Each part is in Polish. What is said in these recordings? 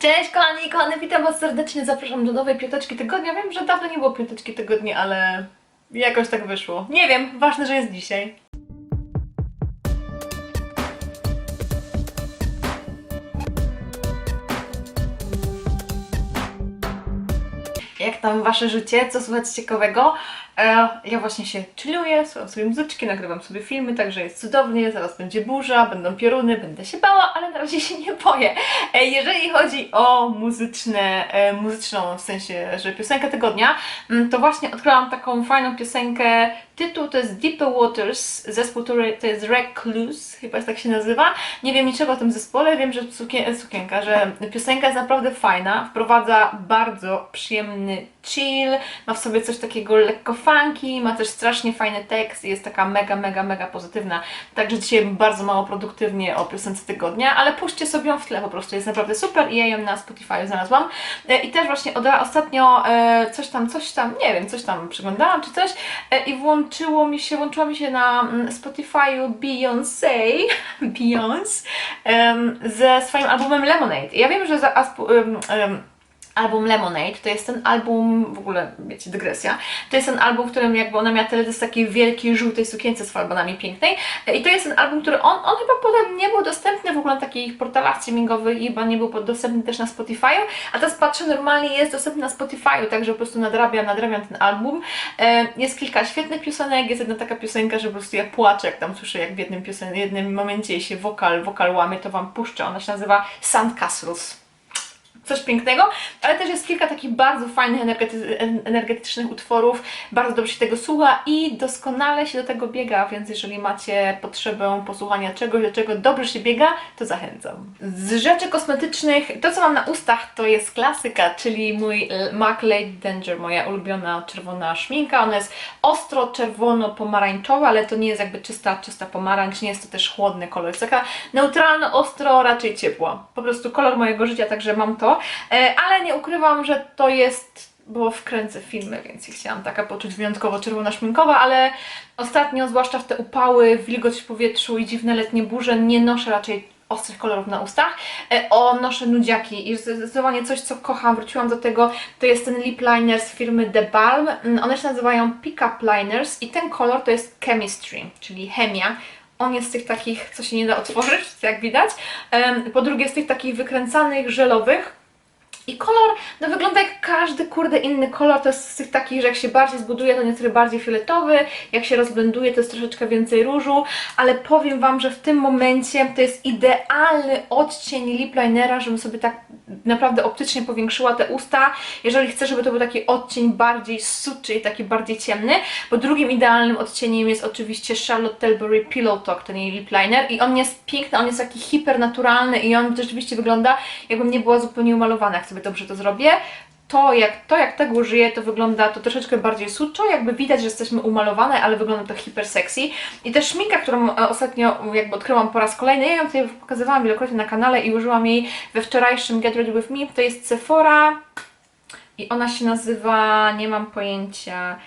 Cześć kochani i kochane, witam Was serdecznie, zapraszam do nowej piąteczki tygodnia. Wiem, że dawno nie było piąteczki tygodnia, ale jakoś tak wyszło. Nie wiem, ważne, że jest dzisiaj. Jak tam Wasze życie? Co słychać ciekawego? E, ja właśnie się chilluję, słucham sobie muzyczki, nagrywam sobie filmy, także jest cudownie, zaraz będzie burza, będą pioruny, będę się bała, ale na razie się nie boję. E, jeżeli chodzi o muzyczne, e, muzyczną, w sensie, że piosenkę tygodnia, mm, to właśnie odkryłam taką fajną piosenkę, tytuł to jest Deeper Waters, zespół, to jest Recluse, chyba tak się nazywa. Nie wiem niczego o tym zespole, wiem, że sukien sukienka, że piosenka jest naprawdę fajna, wprowadza bardzo przyjemny chill, ma w sobie coś takiego lekko funky, ma też strasznie fajny tekst jest taka mega, mega, mega pozytywna. Także dzisiaj bardzo mało produktywnie o piosence tygodnia, ale puśćcie sobie ją w tle po prostu, jest naprawdę super i ja ją na Spotify znalazłam. E, I też właśnie od, ostatnio e, coś tam, coś tam, nie wiem, coś tam przeglądałam czy coś e, i włączyło mi się, włączyła mi się na mm, Spotify'u Beyoncé, Beyoncé, ze swoim albumem Lemonade. I Ja wiem, że za, album Lemonade, to jest ten album, w ogóle wiecie, dygresja, to jest ten album, w którym jakby ona miała teledysk takiej wielkiej, żółtej sukience z falbanami pięknej. E, i to jest ten album, który on, on chyba potem nie był dostępny w ogóle na takich portalach streamingowych i chyba nie był dostępny też na Spotify'u, a teraz patrzę, normalnie jest dostępny na Spotify'u, także po prostu nadrabiam, nadrabiam ten album. E, Jest kilka świetnych piosenek, jest jedna taka piosenka, że po prostu ja płaczę, jak tam słyszę, jak w jednym, piosen- jednym momencie się wokal, wokal łamie, to Wam puszczę, ona się nazywa Sandcastles coś pięknego, ale też jest kilka takich bardzo fajnych energety- en- energetycznych utworów, bardzo dobrze się tego słucha i doskonale się do tego biega, więc jeżeli macie potrzebę posłuchania czegoś, do czego dobrze się biega, to zachęcam. Z rzeczy kosmetycznych, to co mam na ustach to jest klasyka, czyli mój MAC Late Danger, moja ulubiona czerwona szminka, ona jest ostro czerwono-pomarańczowa, ale to nie jest jakby czysta, czysta pomarańcz, nie jest to też chłodny kolor, jest taka neutralna, ostro, raczej ciepła. Po prostu kolor mojego życia, także mam to. E, ale nie ukrywam, że to jest, bo wkręcę filmy, więc i chciałam taka poczuć wyjątkowo czerwona szminkowa, ale ostatnio, zwłaszcza w te upały, wilgoć w powietrzu i dziwne letnie burze, nie noszę raczej ostrych kolorów na ustach. E, o, noszę nudziaki i zdecydowanie coś, co kocham, wróciłam do tego, to jest ten lip liner z firmy The Balm. Mm, One się nazywają Pick Up Liners i ten kolor to jest Chemistry, czyli chemia. On jest z tych takich, co się nie da otworzyć, jak widać. Po drugie z tych takich wykręcanych, żelowych. I kolor, no wygląda jak każdy kurde inny kolor, to jest z tych takich, że jak się bardziej zbuduje, to nieco bardziej fioletowy, jak się rozblenduje, to jest troszeczkę więcej różu, ale powiem Wam, że w tym momencie to jest idealny odcień lip linera, żebym sobie tak naprawdę optycznie powiększyła te usta, jeżeli chcę, żeby to był taki odcień bardziej suczy i taki bardziej ciemny, bo drugim idealnym odcieniem jest oczywiście Charlotte Tilbury Pillow Talk, ten jej lip liner. I on jest piękny, on jest taki hipernaturalny i on rzeczywiście wygląda jakbym nie była zupełnie umalowana, jak sobie dobrze to zrobię. To jak, to jak tego użyję, to wygląda to troszeczkę bardziej suczo, jakby widać, że jesteśmy umalowane, ale wygląda to hiper sexy. I ta szminka, którą e, ostatnio jakby odkryłam po raz kolejny, ja ją tutaj pokazywałam wielokrotnie na kanale i użyłam jej we wczorajszym Get Ready With Me, to jest Sephora i ona się nazywa, nie mam pojęcia,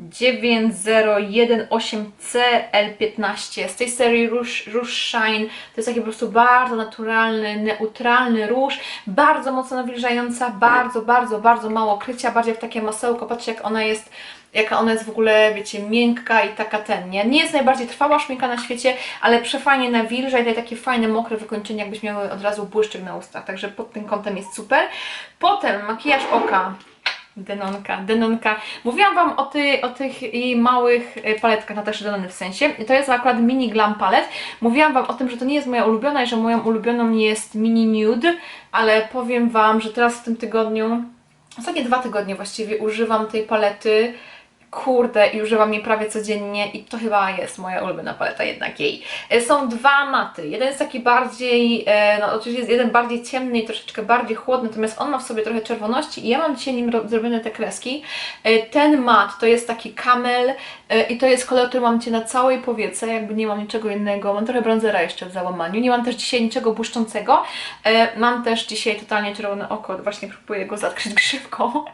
9018CL15 z tej serii Rouge, Shine. To jest taki po prostu bardzo naturalny, neutralny róż, bardzo mocno nawilżająca, bardzo, bardzo, bardzo mało krycia, bardziej jak takie masełko. Patrzcie jak ona jest, jaka ona jest w ogóle, wiecie, miękka i taka ten, nie? Nie jest najbardziej trwała szminka na świecie, ale przefajnie nawilża i daje takie fajne, mokre wykończenie, jakbyś miały od razu błyszczyk na ustach, także pod tym kątem jest super. Potem makijaż oka. Denonka, Denonka. Mówiłam Wam o, ty, o tych jej małych e, paletkach Nataszy Denony w sensie. I To jest akurat mini glam palet. Mówiłam Wam o tym, że to nie jest moja ulubiona i że moją ulubioną jest mini nude, ale powiem Wam, że teraz w tym tygodniu, ostatnie dwa tygodnie właściwie używam tej palety kurde i używam jej prawie codziennie i to chyba jest moja ulubiona paleta jednak jej. E, Są dwa maty. Jeden jest taki bardziej, e, no oczywiście jest jeden bardziej ciemny i troszeczkę bardziej chłodny, natomiast on ma w sobie trochę czerwoności i ja mam dzisiaj nim ro- zrobione te kreski. E, Ten mat to jest taki kamel i to jest kolor, który mam cię na całej powiece, jakby nie mam niczego innego. Mam trochę bronzera jeszcze w załamaniu. Nie mam też dzisiaj niczego błyszczącego. Mam też dzisiaj totalnie czerwone oko, właśnie próbuję go zatkryć grzywką.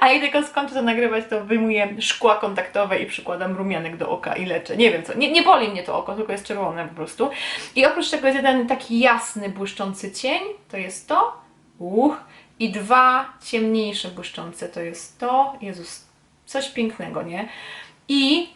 A jak tylko skończę to nagrywać, to wyjmuję szkła kontaktowe i przykładam rumianek do oka i leczę. Nie wiem co, nie, nie boli mnie to oko, tylko jest czerwone po prostu. I oprócz tego jest jeden taki jasny, błyszczący cień, to jest to. Uch. I dwa ciemniejsze błyszczące to jest to. Jezus, coś pięknego, nie? I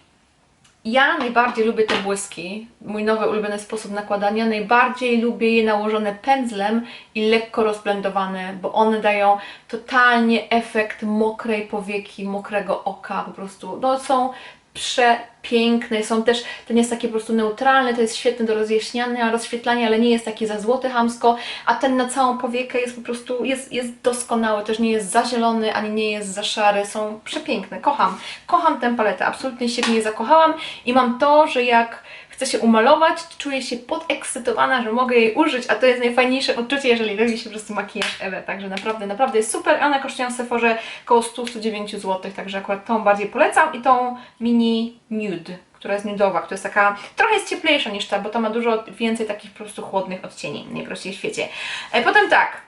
ja najbardziej lubię te błyski, mój nowy ulubiony sposób nakładania. Najbardziej lubię je nałożone pędzlem i lekko rozblendowane, bo one dają totalnie efekt mokrej powieki, mokrego oka. Po prostu no, są przepiękne. Są też, ten jest taki po prostu neutralny, to jest świetny do rozjaśniania, rozświetlania, ale nie jest taki za złoty hamsko, a ten na całą powiekę jest po prostu, jest, jest doskonały, też nie jest za zielony, ani nie jest za szary, są przepiękne. Kocham, kocham tę paletę, absolutnie się w niej zakochałam i mam to, że jak chcę się umalować, czuję się podekscytowana, że mogę jej użyć, a to jest najfajniejsze uczucie, jeżeli robi się po prostu makijaż Ewę, także naprawdę, naprawdę jest super. One kosztują w Sephorze około 100-109 zł, także akurat tą bardziej polecam i tą mini nude, która jest nudowa, która jest taka, trochę jest cieplejsza niż ta, bo to ma dużo więcej takich po prostu chłodnych odcieni, najprościej w świecie. E, potem tak,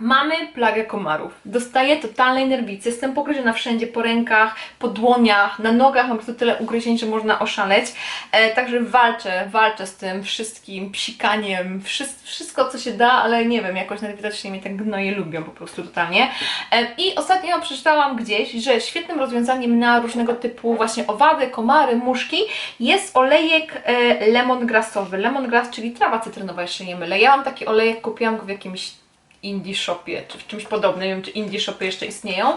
Mamy plagę komarów. Dostaję totalnej nerwicy, jestem pogryziona wszędzie, po rękach, po dłoniach, na nogach, mam po prostu tyle ugryzień, że można oszaleć. E, także walczę, walczę z tym wszystkim, psikaniem, wszystko, wszystko co się da, ale nie wiem, jakoś najwidoczniej mnie te gnoje lubią po prostu totalnie. E, I ostatnio przeczytałam gdzieś, że świetnym rozwiązaniem na różnego typu właśnie owady, komary, muszki jest olejek e, lemongrassowy. Lemongrass, czyli trawa cytrynowa, jeszcze nie mylę. Ja mam taki olejek, kupiłam go w jakimś indie shopie, czy w czymś podobnym, nie wiem czy indie shopy jeszcze istnieją.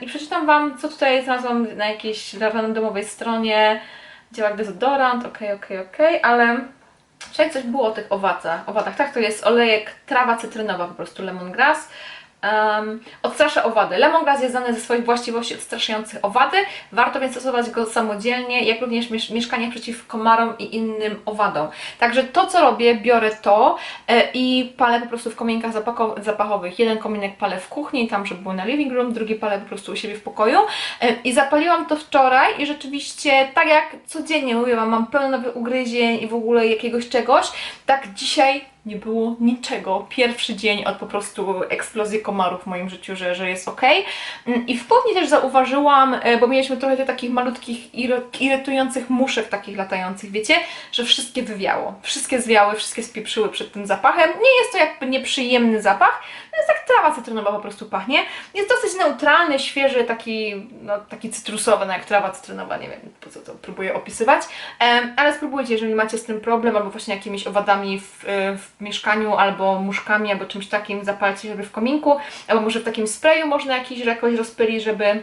I przeczytam Wam, co tutaj znalazłam na jakiejś randomowej stronie. Działa dezodorant, okej, okej, okej, ale Wczoraj coś było o tych owadach. owadach. Tak, to jest olejek trawa cytrynowa, po prostu lemongrass. Um, odstrasza owady. Lemongrass jest znany ze swoich właściwości odstraszających owady. Warto więc stosować go samodzielnie, jak również miesz- mieszkaniach przeciw komarom i innym owadom. Także to, co robię, biorę to e, i palę po prostu w komienkach zapako- zapachowych. Jeden kominek palę w kuchni, tam, żeby był na living room, drugi palę po prostu u siebie w pokoju. E, I zapaliłam to wczoraj i rzeczywiście, tak jak codziennie mówiłam, mam pełno nowych ugryzień i w ogóle jakiegoś czegoś, tak dzisiaj nie było niczego. Pierwszy dzień od po prostu eksplozji komarów w moim życiu, że, że jest ok. Mm, I w południe też zauważyłam, e, bo mieliśmy trochę tych takich malutkich, iry- irytujących muszek takich latających, wiecie, że wszystkie wywiało. Wszystkie zwiały, wszystkie spieprzyły przed tym zapachem. Nie jest to jakby nieprzyjemny zapach, to jest jak trawa cytrynowa po prostu pachnie. Jest dosyć neutralny, świeży, taki, no, taki cytrusowy, no jak trawa cytrynowa, nie wiem po co to próbuję opisywać. Ale spróbujcie, jeżeli macie z tym problem, albo właśnie jakimiś owadami w, e, w mieszkaniu, albo muszkami, albo czymś takim, zapalcie sobie w kominku, albo może w takim sprayu można jakiś jakoś rozpylić, żeby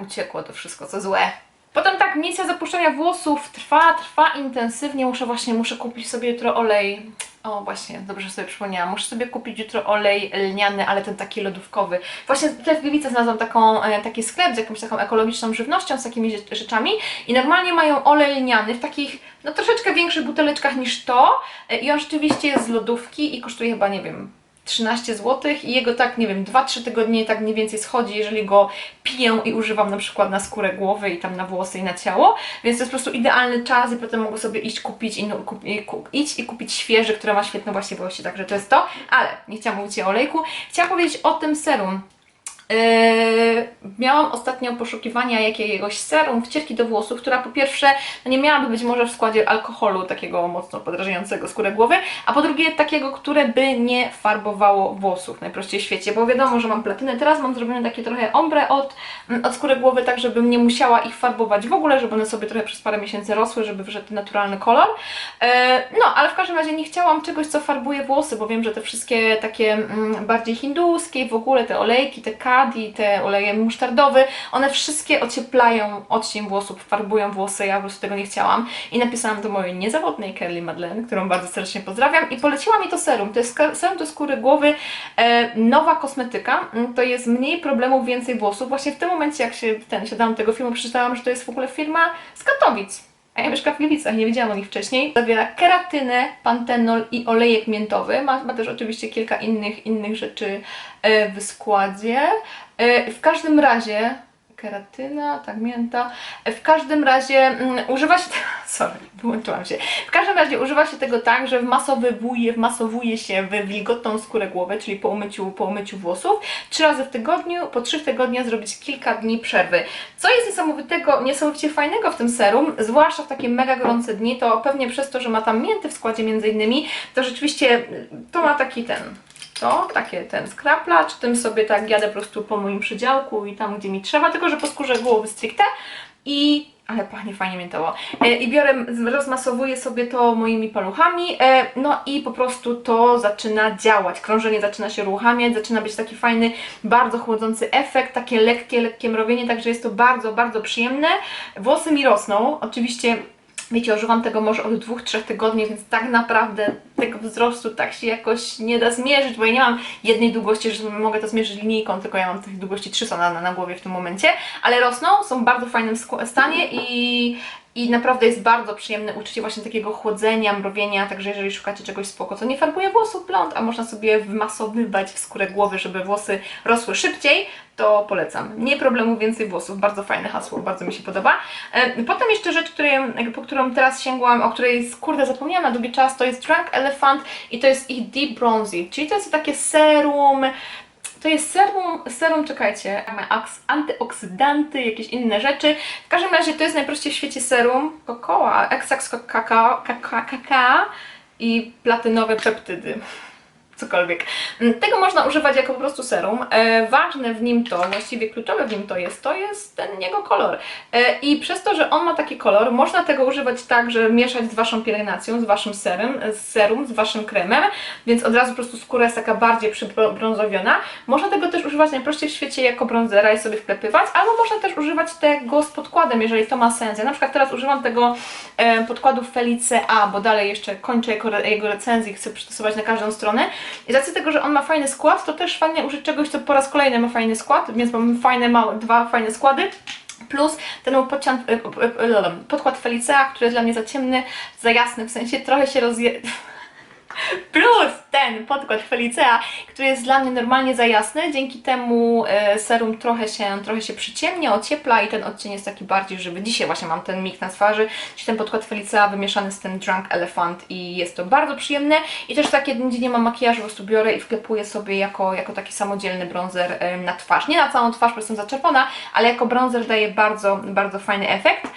uciekło to wszystko, co złe. Potem tak, misja zapuszczania włosów trwa, trwa intensywnie. Muszę właśnie, muszę kupić sobie jutro olej. O, właśnie, dobrze sobie przypomniałam. Muszę sobie kupić jutro olej lniany, ale ten taki lodówkowy. Właśnie tutaj w Gliwice znalazłam taką, e, taki sklep z jakąś taką ekologiczną żywnością, z takimi rzecz- rzeczami i normalnie mają olej lniany w takich, no troszeczkę większych buteleczkach niż to e, i on rzeczywiście jest z lodówki i kosztuje chyba, nie wiem, 13 zł i jego tak, nie wiem, 2-3 tygodnie tak mniej więcej schodzi, jeżeli go piję i używam na przykład na skórę głowy i tam na włosy i na ciało, więc to jest po prostu idealny czas i potem mogę sobie iść kupić i, no, kup, i, kup, iść i kupić świeży, który ma świetne właściwości, także to jest to, ale nie chciałam mówić o olejku, chciałam powiedzieć o tym serum. Yy, miałam ostatnio poszukiwania jakiegoś serum, wcierki do włosów, która po pierwsze no nie miałaby być może w składzie alkoholu takiego mocno podrażniającego skórę głowy, a po drugie takiego, które by nie farbowało włosów najprościej w świecie, bo wiadomo, że mam platynę, teraz mam zrobione takie trochę ombre od, mm, od skóry głowy, tak żebym nie musiała ich farbować w ogóle, żeby one sobie trochę przez parę miesięcy rosły, żeby wyszedł naturalny kolor. E, No, ale w każdym razie nie chciałam czegoś, co farbuje włosy, bo wiem, że te wszystkie takie mm, bardziej hinduskie, w ogóle te olejki, te kadi, te oleje musztardowe, one wszystkie ocieplają odcień włosów, farbują włosy, ja po prostu tego nie chciałam. I napisałam do mojej niezawodnej Kelly Madeleine, którą bardzo serdecznie pozdrawiam i poleciła mi to serum. To jest serum do skóry głowy, e, nowa kosmetyka, Mm, to jest mniej problemów, więcej włosów. Właśnie w tym momencie, jak się ten, siadałam tego filmu, przeczytałam, że to jest w ogóle firma z Katowic. A ja mieszkam w Gliwicach, nie wiedziałam o nich wcześniej. Zawiera keratynę, pantenol i olejek miętowy. Ma, ma też oczywiście kilka innych, innych rzeczy e, w składzie. E, w każdym razie keratyna, tak mięta. W każdym razie mm, używa się, sorry, wyłączyłam się. W każdym razie używa się tego tak, że wmasowuje, wmasowuje się w wilgotną skórę głowy, czyli po umyciu, po umyciu włosów. Trzy razy w tygodniu, po trzech tygodniach zrobić kilka dni przerwy. Co jest niesamowitego, niesamowicie fajnego w tym serum, zwłaszcza w takie mega gorące dni, to pewnie przez to, że ma tam mięty w składzie między innymi, to rzeczywiście y, to ma taki ten to, takie ten skraplacz, tym sobie tak jadę po prostu po moim przedziałku i tam, gdzie mi trzeba, tylko że po skórze głowy stricte i ale pachnie fajnie miętowo. E, I biorę, rozmasowuję sobie to moimi paluchami, e, no i po prostu to zaczyna działać. Krążenie zaczyna się uruchamiać, zaczyna być taki fajny, bardzo chłodzący efekt, takie lekkie, lekkie mrowienie, także jest to bardzo, bardzo przyjemne. Włosy mi rosną, oczywiście Wiecie, używam tego może od dwóch, trzech tygodni, więc tak naprawdę tego wzrostu tak się jakoś nie da zmierzyć, bo ja nie mam jednej długości, że mogę to zmierzyć linijką, tylko ja mam tych długości trzy są na, na głowie w tym momencie, ale rosną, są w bardzo fajnym stanie i, i naprawdę jest bardzo przyjemne uczucie właśnie takiego chłodzenia, mrowienia, także jeżeli szukacie czegoś spoko, co nie farbuje włosów blond, a można sobie wmasowywać w skórę głowy, żeby włosy rosły szybciej, to polecam. Nie problemu więcej włosów, bardzo fajne hasło, bardzo mi się podoba. E, Potem jeszcze rzecz, której, po którą teraz sięgłam, o której kurde zapomniałam na długi czas, to jest Drunk Elephant i to jest ich Deep Bronzy, czyli to jest takie serum, to jest serum, serum, czekajcie, ma antyoksydanty, jakieś inne rzeczy. W każdym razie to jest najprościej w świecie serum, kokoa, ekstrakt kakao, kakao, kakao i platynowe peptydy cokolwiek. Mm, Tego można używać jako po prostu serum. E, ważne w nim to, właściwie kluczowe w nim to jest, to jest ten jego kolor. E, I przez to, że on ma taki kolor, można tego używać tak, że mieszać z Waszą pielęgnacją, z Waszym serem, z serum, z Waszym kremem, więc od razu po prostu skóra jest taka bardziej przybrązowiona. Można tego też używać najprościej w świecie jako bronzera i sobie wklepywać, albo można też używać tego z podkładem, jeżeli to ma sens. Ja na przykład teraz używam tego e, podkładu Felice A, bo dalej jeszcze kończę jego, jego recenzję, chcę przetestować na każdą stronę. I z racji tego, że on ma fajny skład, to też fajnie użyć czegoś, co po raz kolejny ma fajny skład, więc mam fajne, małe, dwa fajne składy. Plus ten podcian, e, e, e, podkład Felicea, który jest dla mnie za ciemny, za jasny, w sensie trochę się rozje... Plus ten podkład Felicea, który jest dla mnie normalnie za jasny, dzięki temu e, serum trochę się, trochę się przyciemnia, ociepla i ten odcień jest taki bardziej żywy. Dzisiaj właśnie mam ten mix na twarzy, czyli ten podkład Felicea wymieszany z tym Drunk Elephant i jest to bardzo przyjemne i też takie, gdzie nie mam makijażu, po prostu biorę i wklepuję sobie jako, jako taki samodzielny bronzer e, na twarz. Nie na całą twarz, bo jestem zaczerwona, ale jako bronzer daje bardzo, bardzo fajny efekt.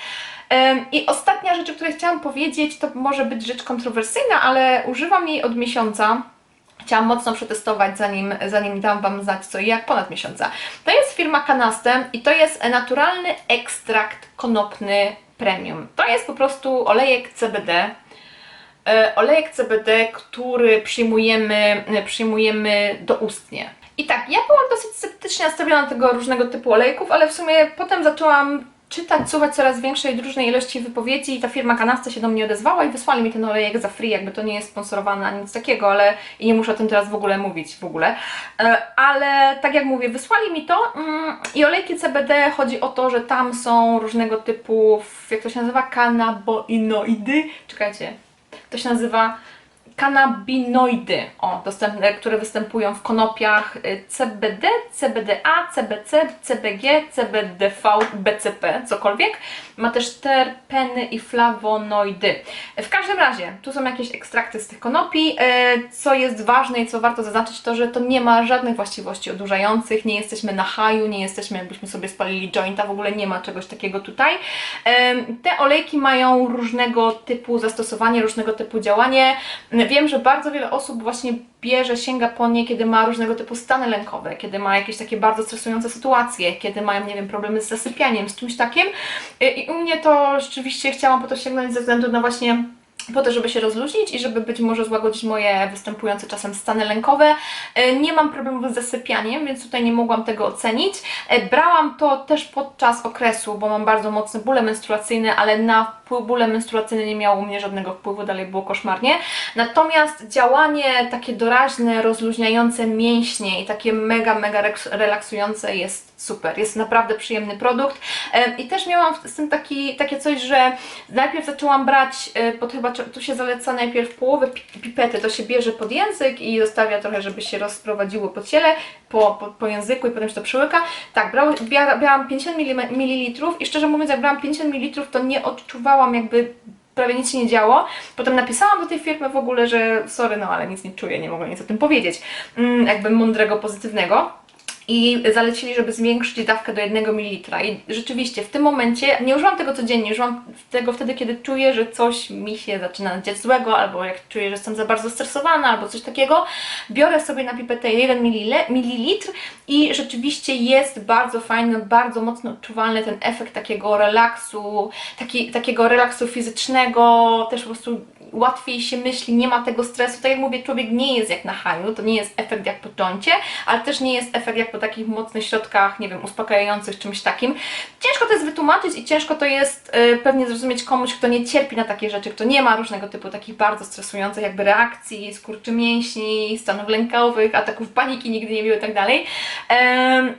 I ostatnia rzecz, o której chciałam powiedzieć, to może być rzecz kontrowersyjna, ale używam jej od miesiąca. Chciałam mocno przetestować, zanim, zanim dam Wam znać co i jak ponad miesiąca. To jest firma Canaste i to jest naturalny ekstrakt konopny premium. To jest po prostu olejek CBD, e, olejek CBD, który przyjmujemy, e, przyjmujemy doustnie. I tak, ja byłam dosyć sceptycznie nastawiona do tego różnego typu olejków, ale w sumie potem zaczęłam czytać, słuchać coraz większej, różnej ilości wypowiedzi? I ta firma Kanasta się do mnie odezwała i wysłali mi ten olejek za free, jakby to nie jest sponsorowane ani nic takiego, ale i nie muszę o tym teraz w ogóle mówić w ogóle. E, Ale tak jak mówię, wysłali mi to mm, i olejki CBD chodzi o to, że tam są różnego typu, jak to się nazywa, kanabinoidy, czekajcie, to się nazywa kanabinoidy, o, dostępne, które występują w konopiach y, CBD, CBDA, CBC, CBG, CBDV, BCP, cokolwiek. Ma też terpeny i flawonoidy. W każdym razie, tu są jakieś ekstrakty z tych konopi. y, Co jest ważne i co warto zaznaczyć, to że to nie ma żadnych właściwości odurzających, nie jesteśmy na haju, nie jesteśmy jakbyśmy sobie spalili jointa, w ogóle nie ma czegoś takiego tutaj. Te olejki mają różnego typu zastosowanie, różnego typu działanie. Wiem, że bardzo wiele osób właśnie bierze, sięga po nie, kiedy ma różnego typu stany lękowe, kiedy ma jakieś takie bardzo stresujące sytuacje, kiedy mają, nie wiem, problemy z zasypianiem, z czymś takim. I i u mnie to rzeczywiście chciałam po to sięgnąć ze względu na właśnie po to, żeby się rozluźnić i żeby być może złagodzić moje występujące czasem stany lękowe. E, Nie mam problemów z zasypianiem, więc tutaj nie mogłam tego ocenić. E, Brałam to też podczas okresu, bo mam bardzo mocne bóle menstruacyjne, ale na wpływ bóle menstruacyjne nie miało u mnie żadnego wpływu, dalej było koszmarnie. Natomiast działanie takie doraźne, rozluźniające mięśnie i takie mega, mega relaksujące jest super. Jest naprawdę przyjemny produkt. E, I też miałam z tym taki, takie coś, że najpierw zaczęłam brać, e, pod chyba tu się zaleca najpierw połowę pi- pipety, to się bierze pod język i zostawia trochę, żeby się rozprowadziło po ciele, po, po, po języku i potem się to przełyka. Tak, brał, bia- brałam 50 ml i szczerze mówiąc, jak brałam 50 ml, to nie odczuwałam jakby prawie nic się nie działo. Potem napisałam do tej firmy w ogóle, że sorry, no ale nic nie czuję, nie mogę nic o tym powiedzieć. Mm, jakby mądrego, pozytywnego. I zalecili, żeby zwiększyć dawkę do 1 ml. I rzeczywiście w tym momencie nie używam tego codziennie, używam tego wtedy, kiedy czuję, że coś mi się zaczyna dziać złego, albo jak czuję, że jestem za bardzo stresowana, albo coś takiego. Biorę sobie na pipetę 1 ml i rzeczywiście jest bardzo fajny, bardzo mocno odczuwalny ten efekt takiego relaksu, taki, takiego relaksu fizycznego, też po prostu łatwiej się myśli, nie ma tego stresu. Tak jak mówię, człowiek nie jest jak na haju, to nie jest efekt jak po ale też nie jest efekt jak po takich mocnych środkach, nie wiem, uspokajających, czymś takim. Ciężko to jest wytłumaczyć i ciężko to jest y, pewnie zrozumieć komuś, kto nie cierpi na takie rzeczy, kto nie ma różnego typu takich bardzo stresujących jakby reakcji, skurczy mięśni, stanów lękowych, ataków paniki nigdy nie miał i tak dalej.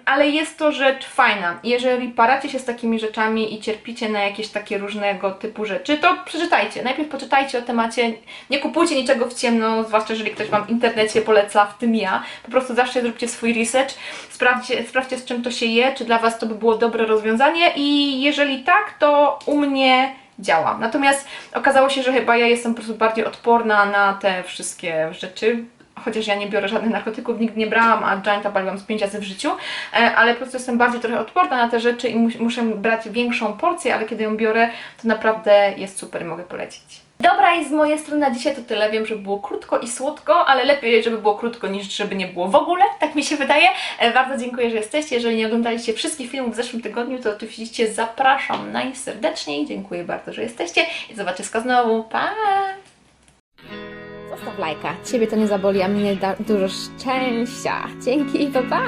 Ale jest to rzecz fajna. Jeżeli paracie się z takimi rzeczami i cierpicie na jakieś takie różnego typu rzeczy, to przeczytajcie. Najpierw poczytajcie o temacie, nie kupujcie niczego w ciemno, zwłaszcza jeżeli ktoś Wam w internecie poleca, w tym ja. Po prostu zawsze zróbcie swój research, sprawdźcie, sprawdźcie z czym to się je, czy dla Was to by było dobre rozwiązanie i jeżeli tak, to u mnie działa. Natomiast okazało się, że chyba ja jestem po prostu bardziej odporna na te wszystkie rzeczy. Chociaż ja nie biorę żadnych narkotyków, nigdy nie brałam, a jointa paliłam z 5 razy w życiu, e, ale po prostu jestem bardziej trochę odporna na te rzeczy i mus- muszę brać większą porcję, ale kiedy ją biorę, to naprawdę jest super, mogę polecić. Dobra, i z mojej strony na dzisiaj to tyle. Wiem, że było krótko i słodko, ale lepiej, żeby było krótko niż żeby nie było w ogóle, tak mi się wydaje. E, Bardzo dziękuję, że jesteście. Jeżeli nie oglądaliście wszystkich filmów w zeszłym tygodniu, to oczywiście zapraszam najserdeczniej. Dziękuję bardzo, że jesteście i zobaczyska znowu. Pa! Zostaw lajka. Ciebie to nie zaboli, a mnie da dużo szczęścia. Dzięki, pa pa!